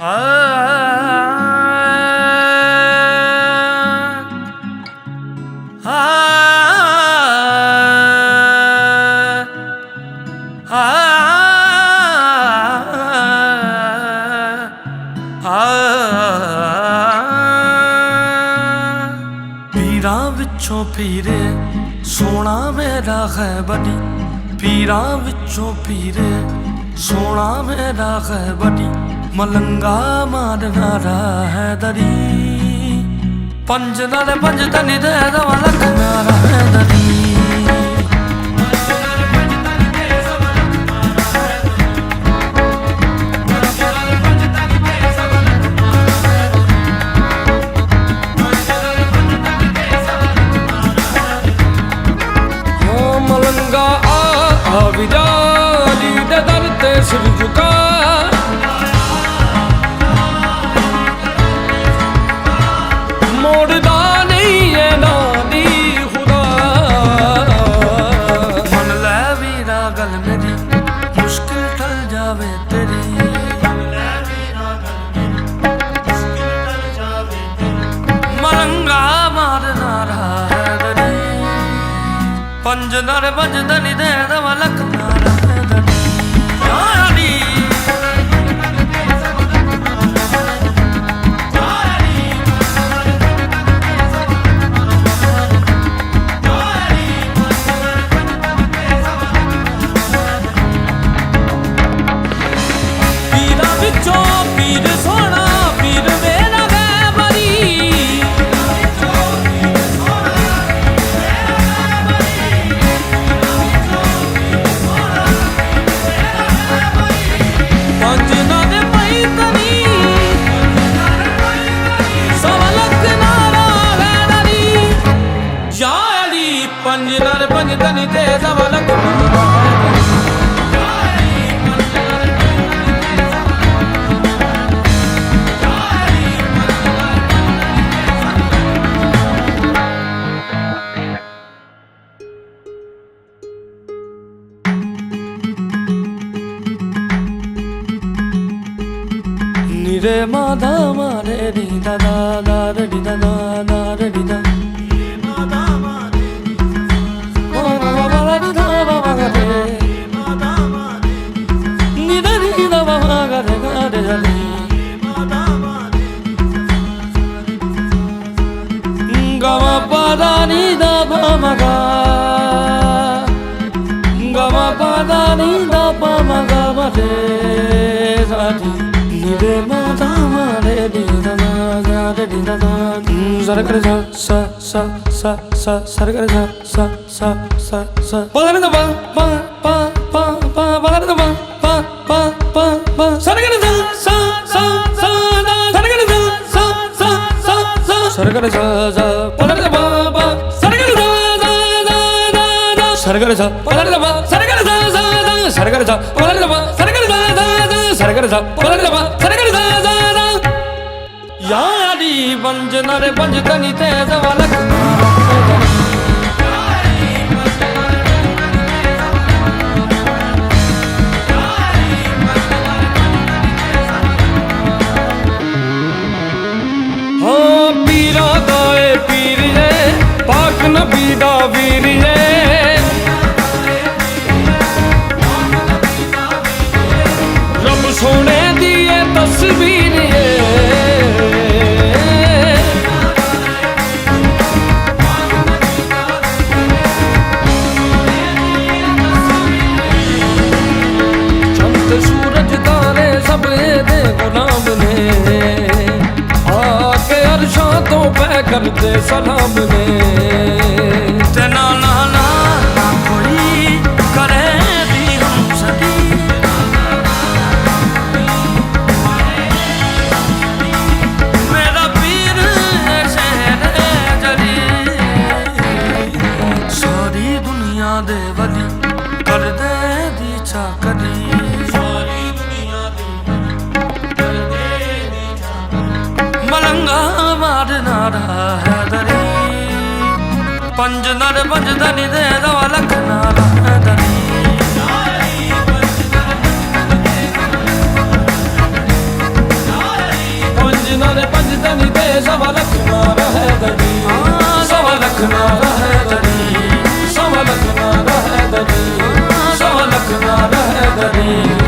ਆ ਆ ਪੀਰਾਂ ਵਿੱਚੋਂ ਪੀਰੇ, ਸੋਨਾ ਮੇਰਾ ਹੈ ਬੜੀ ਪੀਰਾਂ ਵਿੱਚੋਂ ਪੀਰੇ, ਸੋਨਾ ਮੇਰਾ ਹੈ ਬੜੀ ਮਲੰਗਾ ਮਾਰਨਾ ਰਾ ਹੈ ਦਰੀ। ਪੰਜ ਨਾਲ ਪੰਜ ਤਨੀ ਦੇ ਦਵਾ ਲਖਨਾ ਰਾ ਹੈ ਦਰੀ। ਓ ਮਲੰਗਾ ਆ ਦਰ ਤੇ ਸਿਰ பஞ்சதார பஞ்சதனி தேதவலக்கா తమని తని చేసవలకు రే మాధా మారే నీ దాదా దారడి దాదా దారడి దా. గమ పదాని దమగా சரகர சா பலரதபா சரகர சா சா சா சரகர சா பலரதபா சரகர சா சா சா சரகர சா பலரதபா சரகர சா சா. சா யாடி பஞ்ச நரே பஞ்ச தனி தேத வலக பீரா தாயே பீரியே பாக் நபீடா ਗੁਲਾਮ ਨੇ। ਆ ਕੇ ਅਰਸ਼ਾਂ ਤੋਂ ਪੈ ਕਰਦੇ ਸਲਾਮ ਨੇ। ਰੰਗਾ ਮਾਰਨਾ ਰਾ ਦਰੀ। ਪੰਜ ਨਰ ਪੰਜ ਦਨੀ ਦੇ ਦਵਾ ਲਖਣਾ ਰਾ ਦਰੀ। ਪੰਜ ਨਰ ਪੰਜ ਦਨੀ ਦੇ ਸਵਾ ਲਖਣਾ ਰਾ ਦਰੀ। ਸਵਾ ਲਖਣਾ ਰਾ ਦਰੀ। ਸਵਾ ਲਖਣਾ ਰਾ ਦਰੀ।